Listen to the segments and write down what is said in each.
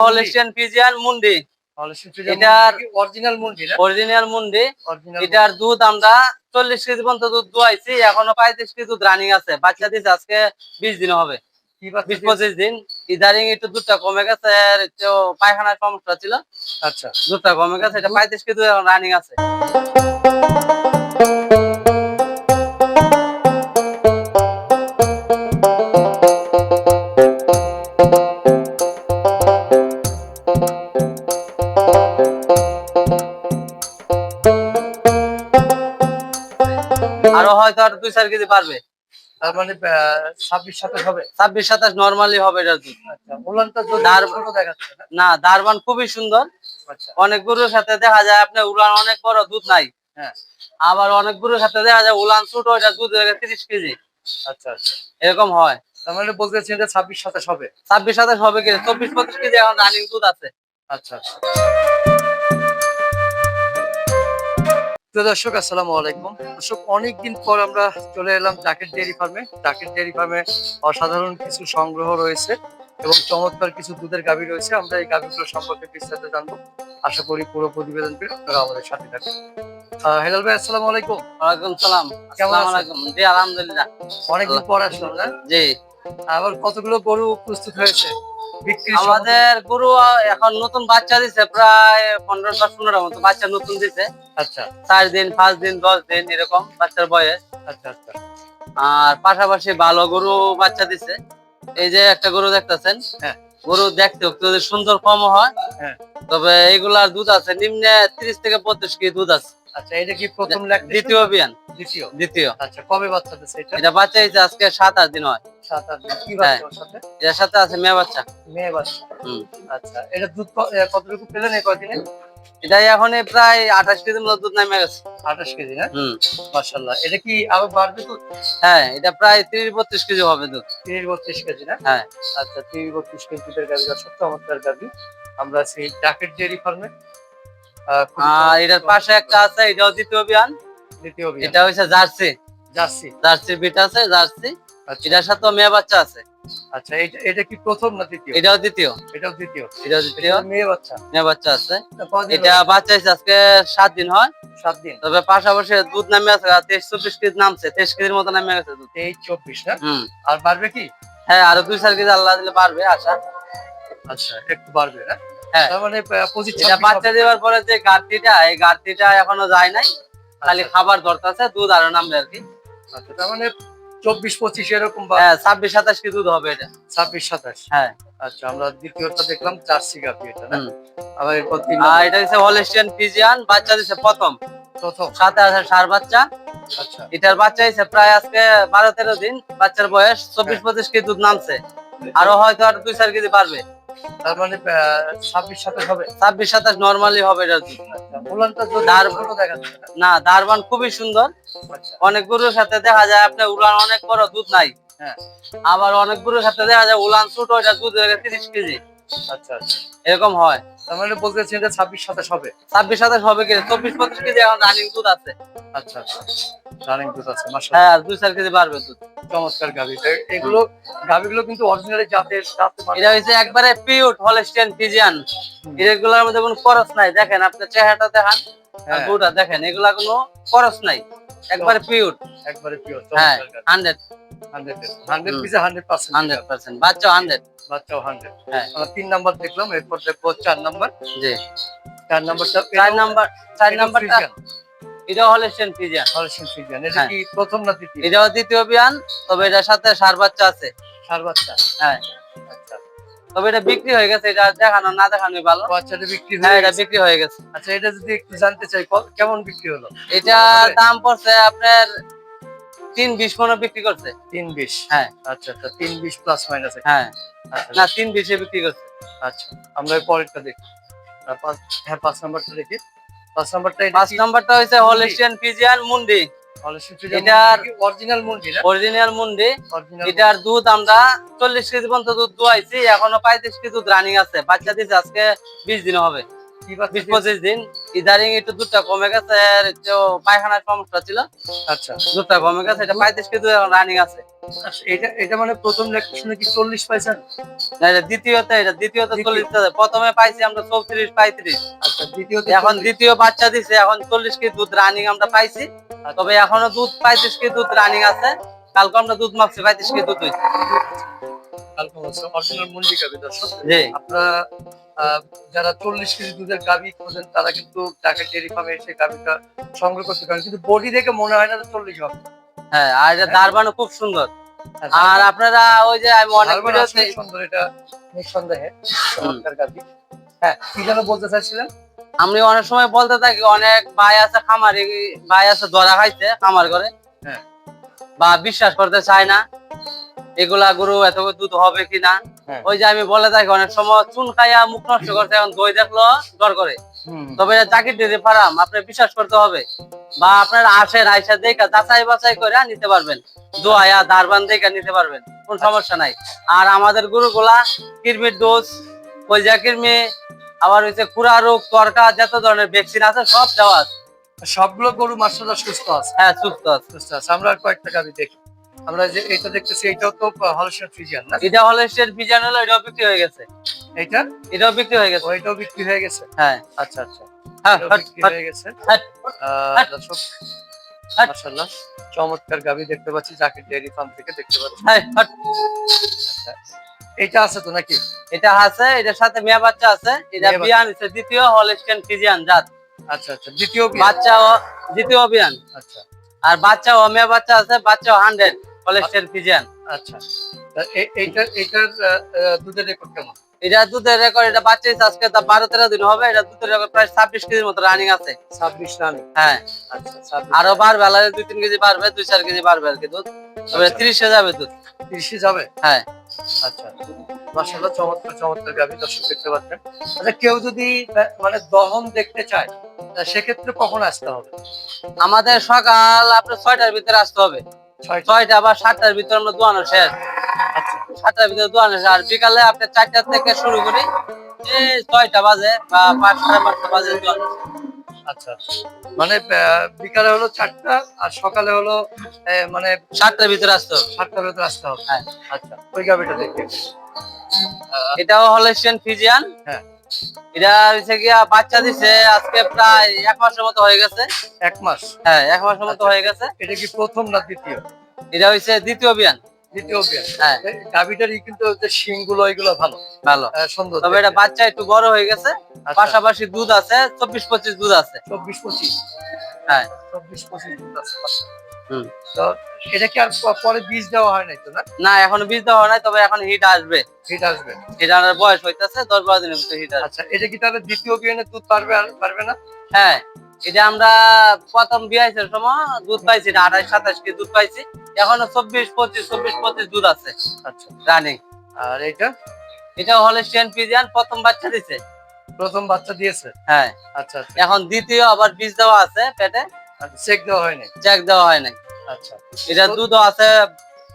হলিস্টিয়ান মুন্ডি এটার এটার- অরিজিনাল মুরগি অরিজিনাল মুন্ডি এটার দুধ আমরা চল্লিশ কেজি পর্যন্ত দুধ দুয়াইছি এখনও পঁয়ত্রিশ কেজি দুধ রানিং আছে। বাচ্চা দিচ্ছে আজকে বিশ দিন হবে। বিশ পঁচিশ দিন। ইদারিং একটু দুধটা কমে গেছে পায়খানার সমস্যা ছিল। আচ্ছা। দুধটা কমে গেছে এটা পঁয়ত্রিশ কেজি এখন রানিং আছে। হয়তো আর দুই চার কেজি পারবে তার মানে ছাব্বিশ সাতাশ হবে? ছাব্বিশ সাতাশ নর্মালি হবে এটার দুধ। আচ্ছা না? দারবান খুবই সুন্দর। আচ্ছা। অনেক গরুর সাথে দেখা যায় আপনার উলান অনেক বড় দুধ নাই। হ্যাঁ। আবার অনেক গরুর সাথে দেখা যায় উলান ছোট এটা দুধ তিরিশ কেজি। আচ্ছা আচ্ছা। এরকম হয়। তার মানে ছাব্বিশ সাতাশ হবে? ছাব্বিশ সাতাশ হবে কি? চব্বিশ পঁচিশ কেজি এখন রানিং দুধ আছে। আচ্ছা আচ্ছা। প্রিয় দর্শক আসসালামু আলাইকুম। দর্শক অনেকদিন পর আমরা চলে এলাম জাকেট ডেয়ারি ফার্মে জাকেট ডেয়ারি ফার্মে অসাধারণ কিছু সংগ্রহ রয়েছে এবং চমৎকার কিছু দুধের গাভী রয়েছে। আমরা এই গাভীগুলো সম্পর্কে বিস্তারিত জানব। আশা করি পুরো প্রতিবেদনটি আপনারা আমাদের সাথে থাকবেন। হেলাল ভাই আসসালামু আলাইকুম। ওয়ালাইকুম সালাম। কেমন? আলাইকুম। জি আলহামদুলিল্লাহ। অনেকদিন পর আসলাম না? জি। আবার কতগুলো গরু প্রস্তুত হয়েছে? আমাদের গরু এখন নতুন বাচ্চা দিছে প্রায় পনেরো দশ পনেরো মতো বাচ্চা নতুন দিছে। আচ্ছা। চার দিন পাঁচ দিন দশ দিন এরকম বাচ্চার বয়স। আচ্ছা আচ্ছা। আর পাশাপাশি ভালো গরু বাচ্চা দিছে। এই যে একটা গরু দেখতেছেন হ্যাঁ। গরু দেখতে সুন্দর কম হয় হ্যাঁ। তবে এগুলার দুধ আছে নিম্নে ত্রিশ থেকে পঁচিশ কেজি দুধ আছে। আচ্ছা এটা কি প্রথম ল্যাকটেশন? দ্বিতীয় বিয়ান দ্বিতীয়। দ্বিতীয়। আচ্ছা কবে বাচ্চা এটা? এটা বাচ্চা হয়েছে আজকে সাত আট দিন হয়। সাত আট দিন। কি হ্যাঁ। বাচ্চা ওর সাথে? এটার সাথে আছে মেয়ে বাচ্চা। মেয়ে বাচ্চা। হুম। আচ্ছা এটা দুধ কতটুকু পেলেন এই কয়দিনে? এটা এখন প্রায় আঠাশ কেজির মতো দুধ নামে গেছে। আঠাশ কেজি না হম। মার্শাল্লাহ এটা কি আরও বাড়বে তো হ্যাঁ এটা প্রায় তিরিশ বত্রিশ কেজি হবে দুধ। তিরিশ বত্রিশ কেজি না? হ্যাঁ। আচ্ছা তিরিশ বত্রিশ কেজি দুধের গাভি সব চমৎকার গাভি। আমরা সেই জাকেট ডেয়ারি ফার্মে আর এটার পাশে একটা আছে এটাও দ্বিতীয় বিয়ান দ্বিতীয় বিয়ে এটা হচ্ছে জার্সি। জার্সি। জার্সির বিট আছে জার্সি। আচ্ছা। এটার সাথে মেয়ে বাচ্চা আছে। আচ্ছা এটা এটা কি প্রথম না দ্বিতীয়? এটাও দ্বিতীয়। এটাও দ্বিতীয়। এটাও দ্বিতীয়। মেয়ে বাচ্চা। মেয়ে বাচ্চা আছে। এটা বাচ্চা? হয়েছে আজকে সাত দিন হয়। সাত দিন। তবে পাশাপাশি দুধ নামে আছে তেইশ চব্বিশ কেজি নামছে। তেইশ কেজির মতো নামে গেছে দুধ। তেইশ চব্বিশ না? আর বাড়বে কি? হ্যাঁ আরও দুই চার কেজি আল্লাহ দিলে পারবে আশা। আচ্ছা একটু বাড়বে না হ্যাঁ। তার মানে পঁচিশ এটা বাচ্চা দেওয়ার পরে যে গাড়তিটা এই গাড়তিটা এখনও যায় নাই। খালি খাবার দরকার আছে দুধ আরও নামবে আর কি। আচ্ছা তার মানে চব্বিশ পঁচিশ এরকম হ্যাঁ ছাব্বিশ সাতাশ দুধ হবে এটা? ছাব্বিশ সাতাশ। হ্যাঁ। আচ্ছা আমরা দ্বিতীয়টা দেখলাম জার্সি গাভি এটা আবার এরপর তিন এটা হচ্ছে হলিস্টিয়ান ফিজিয়ান বাচ্চা দিছে প্রথম। প্রথম। সাথে আছে সার বাচ্চা। আচ্ছা। এটার বাচ্চা হয়েছে প্রায় আজকে বারো তেরো দিন। বাচ্চার বয়স চব্বিশ হ্যাঁ। পঁচিশ কেজি দুধ নামছে। আরও হয়তো আর দুই চার কেজি পারবে তার মানে ছাব্বিশ সাতাশ হবে। ছাব্বিশ সাতাশ নর্মালি হবে উলানটা না দারবান খুবই সুন্দর। আচ্ছা। অনেক গরুর সাথে দেখা যায় আপনার উলান অনেক বড় দুধ নাই। হ্যাঁ। আবার অনেক গরুর সাথে দেখা যায় উলান ছোট এটা দুধ তিরিশ কেজি। আচ্ছা আচ্ছা। এরকম হয়। তার মানে বলতে ছাব্বিশ সাতাশ হবে। ছাব্বিশ সাতাশ হবে কি চব্বিশ পঁচিশ কেজি এখন রানিং দুধ আছে। আচ্ছা আচ্ছা রানিং দুধ আছে হ্যাঁ দুই চার কেজি বাড়বে দুধ। চমৎকার গাভি। এগুলো গাভিগুলো কিন্তু অরিজিনালি জাতের এটা হচ্ছে একবারে পিউট হলস্টিয়ান ফিজিয়ান এগুলোর মধ্যে কোনো খরচ নাই। দেখেন আপনার চেহারাটা দেখান হ্যাঁ, দেখেন এগুলা কোনো খরচ নাই। একবারে পিউট একবারে পিওর হ্যাঁ হান্ড্রেড হান্ড্রেড হান্ড্রেড পিসে হান্ড্রেড পার্সেন্ট হান্ড্রেড পার্সেন্ট বাচ্চা হান্ড্রেড বাচ্চাও হান্ড্রেড হ্যাঁ। আমরা তিন নাম্বার দেখলাম এরপর দেখব চার নাম্বার জি। চার নাম্বারটা চার নাম্বার চার নাম্বারটা এটা ফিজিয়ান ফিজিয়ান এটা হ্যাঁ। কি প্রথম না দ্বিতীয়? এটাও দ্বিতীয় বিয়ান তবে এটার সাথে সার বাচ্চা আছে। সার বাচ্চা। হ্যাঁ। আচ্ছা। তবে এটা বিক্রি হয়ে গেছে এটা দেখানো না দেখানোই ভালো। বাচ্চাটা বিক্রি হ্যাঁ এটা বিক্রি হয়ে গেছে। আচ্ছা এটা যদি একটু জানতে চাই কেমন বিক্রি হলো? এটার দাম পড়ছে আপনার তিন বিশ মনে বিক্রি করছে? তিন বিশ। হ্যাঁ। আচ্ছা আচ্ছা তিন বিশ প্লাস মাইনাস হ্যাঁ। আচ্ছা। না তিন বিশে বিক্রি করছে। আচ্ছা আমরা পরেরটা দেখি। পাঁচ- হ্যাঁ পাঁচ নাম্বারটা দেখি। পাঁচ নাম্বারটা পাঁচ নাম্বারটা হচ্ছে হলিস্টিয়ান ফিজিয়ান মুন্ডি। এটার- অরিজিনাল মুরগি অরিজিনাল মুন্ডি এটার দুধ আমরা চল্লিশ কেজি পর্যন্ত দুধ দুয়াইছি। এখনও পঁয়ত্রিশ কেজি দুধ রানিং আছে। বাচ্চা দিচ্ছে আজকে বিশ দিন হবে। বিশ? পঁচিশ দিন। ইদারিং একটু দুধটা কমে গেছে আর পায়খানার সমস্যা ছিল। আচ্ছা। দুধটা কমে গেছে এটা পঁয়ত্রিশ কেজি রানিং আছে। আচ্ছা, এটা এটা মানে প্রথম লেকশনে কি চল্লিশ পাইছেন? না, এটা দ্বিতীয়তে এটা দ্বিতীয়তে। চল্লিশ। প্রথমে পাইছি আমরা চৌত্রিশ পঁয়ত্রিশ। আচ্ছা দ্বিতীয়ত এখন দ্বিতীয় বাচ্চা দিছে এখন চল্লিশ কেজি দুধ রানিং আমরা পাইছি। তবে এখনও দুধ পঁয়ত্রিশ কেজি দুধ রানিং আছে। কালকে আমরা দুধ মাপছি পঁয়ত্রিশ কেজি দুধ হয়েছে অরিজিনাল মুন্ডি গাবি জি। আপনারা যারা চল্লিশ কেজি দুধের গাবি খোঁজেন তারা কিন্তু ঢাকা ডেয়ারি ফার্মে এসে গাবিটা সংগ্রহ করতে পারেন। কিন্তু বডি দেখে মনে হয় না চল্লিশ হবে। হ্যাঁ আর এটা দারবানো খুব সুন্দর। আচ্ছা, আর আপনারা ওই যে আমি অনেক ভিডিওতে সুন্দর এটা নিঃসন্দেহে চমৎকার হ্যাঁ কি যেন বলতে চাইছিলেন? আমি অনেক সময় বলতে থাকি অনেক ভাই আছে খামারি ভাই আছে ধরা খাইছে খামার করে হ্যাঁ। বা বিশ্বাস করতে চায় না এগুলা গরু এত দুধ হবে কিনা। হ্যাঁ। ওই যে আমি বলে থাকি অনেক সময় চুন খাইয়া মুখ নষ্ট করতে এখন দই দেখল ডর করে। তবে জাকির ডেরি ফার্ম আপনি বিশ্বাস করতে হবে। বা আপনার আসেন আইসা দেখা যাচাই বাছাই করে নিতে পারবেন। দোয়া দারবান দেখে নিতে পারবেন কোন সমস্যা নাই। আর আমাদের গরুগুলা কিরমির ডোজ কলজা কিরমি আবার হচ্ছে কুড়া রোগ তরকা যত ধরনের ভ্যাকসিন আছে সব দেওয়া আছে। সবগুলো গরু মাসাল্লাহ সুস্থ আছে। হ্যাঁ সুস্থ আছে। সুস্থ আছে। আমরা কয়েকটা গাবি দেখি। আমরা যে এটা দেখতেছি এটাও তো হলসের ফ্রিজিয়ান না? এটা হলে স্টেট বিজান হলো এটাও বিক্রি হয়ে গেছে। এইটা? এটাও বিক্রি হয়ে গেছে। ওইটাও বিক্রি হয়ে গেছে? হ্যাঁ। আচ্ছা আচ্ছা। হ্যাঁ বিক্রি হয়ে গেছে। দর্শক মাশাআল্লাহ চমৎকার গাবি দেখতে পাচ্ছি জাকির ডেয়ারি ফার্ম থেকে দেখতে পাচ্ছি। হ্যাঁ, এটা আছে তো নাকি? এটা আছে এটার সাথে মেয়ে বাচ্চা আছে এটা। বিয়ান হচ্ছে দ্বিতীয় হলস্টেন ফিজিয়ান জাত। আচ্ছা আচ্ছা দ্বিতীয় বাচ্চা দ্বিতীয় বিয়ান। আচ্ছা। আর বাচ্চা ও মেয়ে বাচ্চা আছে বাচ্চা হান্ড্রেড হলস্টেন ফিজিয়ান আচ্ছা। এইটার এইটার দুধের রেকর্ড কেমন? এটা দুধের রেকর্ড এটা বাচ্চা আজকে তা বারো তেরো দিন হবে এটা দুধের রেকর্ড প্রায় ছাব্বিশ কেজির মতো রানিং আছে। ছাব্বিশ রানে হ্যাঁ। আচ্ছা আরও বাড়বে আলাদা দুই তিন কেজি বাড়বে দুই চার কেজি বাড়বে আর কি দুধ। তবে আচ্ছা। তিরিশে যাবে দুধ। তিরিশে যাবে? হ্যাঁ। আচ্ছা। মাশাআল্লাহ চমৎকার চমৎকার গাভী দর্শক দেখতে পাচ্ছেন। আচ্ছা কেউ যদি মানে দহন দেখতে চায় তা সেক্ষেত্রে কখন আসতে হবে? আমাদের সকাল আপনার ছয়টার ভিতরে আসতে হবে। ছয়টা। বা সাতটার ভিতরে আমরা দোয়ানো শেষ। আচ্ছা। সাতটার ভিতরে দোয়ানো শেষ। আর বিকালে আপনি চারটা থেকে শুরু করি। এই ছয়টা বাজে বা পাঁচ সাড়ে পাঁচটা বাজে দোয়ানো আচ্ছা। মানে বিকালে হলো চারটা আর সকালে হলো মানে সাতটার ভিতরে আসতে হবে। সাতটার ভিতরে আসতে হবে। হ্যাঁ। আচ্ছা। ওই গাভীটা দেখে। আহ, এটাও হলেশিয়ান ফিজিয়ান। হ্যাঁ। এটা হচ্ছে গিয়া বাচ্চা দিছে আজকে প্রায় এক মাসের মতো হয়ে গেছে। এক মাস? হ্যাঁ এক মাসের মতো আচ্ছা। হয়ে গেছে। এটা কি প্রথম না দ্বিতীয়? এটা হচ্ছে দ্বিতীয় বিয়ান দ্বিতীয় হ্যাঁ। গাভীটারই কিন্তু যে শিংগুলো এগুলো ভালো। ভালো। সুন্দর তবে এটা বাচ্চা একটু বড় হয়ে গেছে। আচ্ছা, পাশাপাশি দুধ আছে চব্বিশ পঁচিশ দুধ আছে। চব্বিশ পঁচিশ? হ্যাঁ। চব্বিশ পঁচিশ দুধ আছে। তো এটা কি আর পরে বীজ দেওয়া হয় নাই তো না? না এখনও বীজ দেওয়া হয় নাই তবে এখন হিট আসবে। হিট আসবে। হিটার বয়স হইতেছে দশ বারো দিনের মতো হিট আসবে। আচ্ছা এটা কি তাহলে দ্বিতীয় বিয়ানে দুধ পারবে আর পারবে না? হ্যাঁ এটা আমরা প্রথম বিয়াইছের সময় দুধ পাইছি না আঠাশ সাতাশ কেজি দুধ পাইছি এখনও চব্বিশ পঁচিশ চব্বিশ পঁচিশ দুধ আছে। আচ্ছা। রানিং আর এটা এটা হলে স্টেন পিজিয়ান প্রথম বাচ্চা দিছে। প্রথম বাচ্চা দিয়েছে? হ্যাঁ। আচ্ছা আচ্ছা। এখন দ্বিতীয় আবার বীজ দেওয়া আছে পেটে। চেক দেওয়া হয়নি চেক দেওয়া আচ্ছা এটা দুধও আছে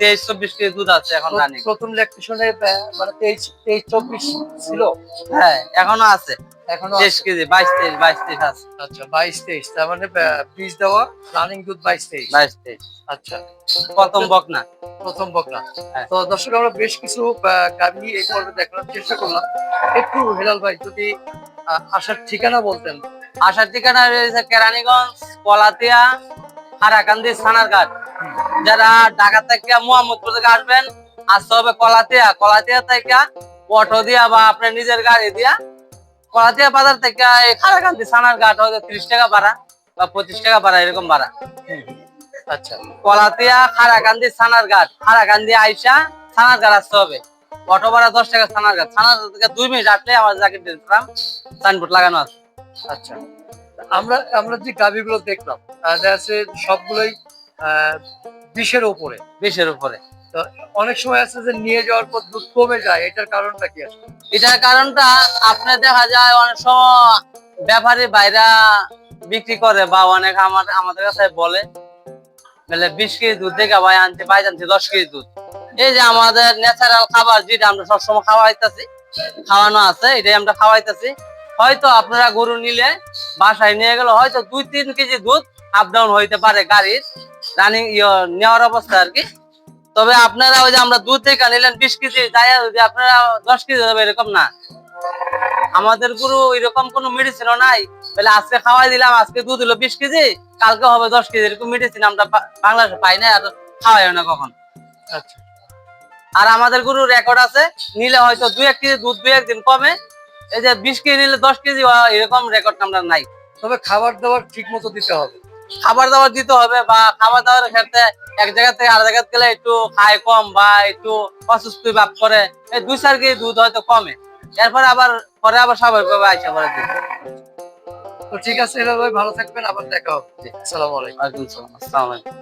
তেইশ চব্বিশ কেজি দুধ আছে এখন রানিং প্রথম মানে তেইশ তেইশ চব্বিশ ছিল? হ্যাঁ এখনও আছে। এখনও তেইশ কেজি বাইশ তেইশ বাইশ তেইশ আছে। আচ্ছা বাইশ তেইশ তার মানে বীজ দেওয়া রানিং দুধ বাইশ তেইশ। বাইশ তেইশ। আচ্ছা। প্রথম বকনা। প্রথম বকনা। হ্যাঁ। তো দর্শক আমরা বেশ কিছু গাভী এই পর্বে দেখানোর চেষ্টা করলাম। একটু হেলাল ভাই যদি আসার ঠিকানা বলতেন। আসার ঠিকানা রয়েছে কেরানীগঞ্জ কলাতিয়া হারাকান্দি, সানারঘাট। যারা ঢাকা থেকে মোহাম্মদপুর থেকে আসবেন, আসতে হবে কলাতিয়া। কলাতিয়া থেকে অটো দিয়া বা আপনার নিজের গাড়ি দিয়া কলাতিয়া বাজার থেকে এই হারাকান্দি, সানারঘাট হয়তো ত্রিশ টাকা ভাড়া বা পঁচিশ টাকা ভাড়া, এরকম ভাড়া। আচ্ছা কলাতিয়া, হারাকান্দি, সানারঘাট। হারাকান্দি আইসা সানারঘাট আসতে হবে। অটো ভাড়া দশ টাকা সানারঘাট। সানারঘাট থেকে দুই মিনিট আসলে আমার জাকির দিলাম সাইনবোর্ড লাগানো আছে। আচ্ছা। আমরা আমরা যে গাভীগুলো দেখলাম যাচ্ছে সবগুলোই বিশের বিশের উপরে। তো অনেক সময় আছে যে নিয়ে যাওয়ার পর দুধ কমে যায় এটার কারণটা কি আছে? এটার কারণটা দেখা যায় অনেক সময় ব্যাপারী বাইরা বিক্রি করে বা অনেক আমার আমাদের কাছে বলে বলে বিশ কেজি দুধ দেখে ভাই আনতে পাই আনতে দশ কেজি দুধ। এই যে আমাদের ন্যাচারাল খাবার যেটা আমরা সবসময় খাওয়াইতেছি খাওয়ানো আছে এটাই আমরা খাওয়াইতেছি। হয়তো আপনারা গরু নিলে বাসায় নিয়ে গেলে হয়তো দুই তিন কেজি দুধ আপ ডাউন হইতে পারে গাড়ির রানিং নেওয়ার অবস্থা আর কি। তবে আপনারা ওই যে আমরা দুধ থেকে নিলেন বিশ কেজি তাই যদি আপনারা দশ কেজি হবে এরকম না। আমাদের গরু এরকম কোনো মেডিসিনও নাই। তাহলে আজকে খাওয়াই দিলাম আজকে দুধ হলো বিশ কেজি কালকে হবে দশ কেজি এরকম মেডিসিন আমরা বাংলাদেশে পাই না আর খাওয়াই না কখন। আচ্ছা। আর আমাদের গরুর রেকর্ড আছে নিলে হয়তো দুই এক কেজি দুধ দুই একদিন কমে এই যে বিশ কেজি নিলে দশ কেজি এরকম রেকর্ড আমরা নাই। তবে খাবার দাবার ঠিক মতো দিতে হবে। খাবার দাবার দিতে হবে বা খাবার দাবার ক্ষেত্রে এক জায়গা থেকে আর জায়গা গেলে একটু খায় কম বা একটু অসুস্থ ভাব করে। এই দুই চার কেজি দুধ হয়তো কমে। এরপরে আবার পরে আবার স্বাভাবিকভাবে আইসা পরে তো ঠিক আছে এবার ভাই ভালো থাকবেন আবার দেখা হবে। আসসালামু আলাইকুম। আসসালাম। আলাইকুম